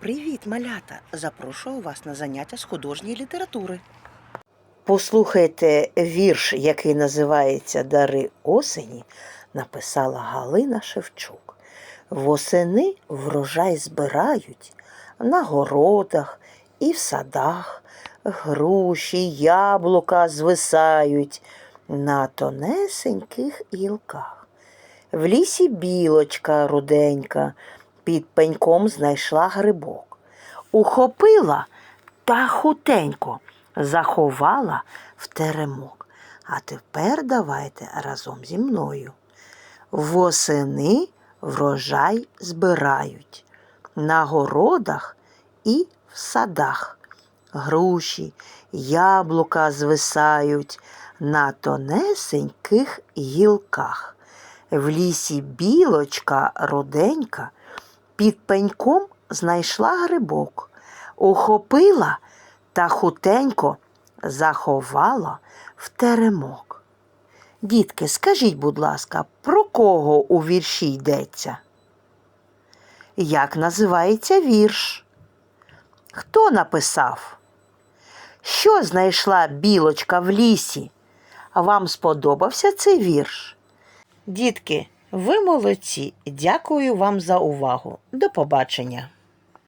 Привіт, малята! Запрошую вас на заняття з художньої літератури. Послухайте вірш, який називається Дари осені, написала Галина Шевчук. Восени врожай збирають на городах і в садах, груші, яблука звисають на тонесеньких гілках. В лісі білочка руденька під пеньком знайшла грибок. Ухопила та хутенько заховала в теремок. А тепер давайте разом зі мною. Восени врожай збирають на городах і в садах. Груші, яблука звисають на тонесеньких гілках. В лісі білочка руденька під пеньком знайшла грибок, ухопила та хутенько заховала в теремок. Дітки, скажіть, будь ласка, про кого у вірші йдеться? Як називається вірш? Хто написав? Що знайшла білочка в лісі? Вам сподобався цей вірш? Дітки, ви молодці. Дякую вам за увагу. До побачення.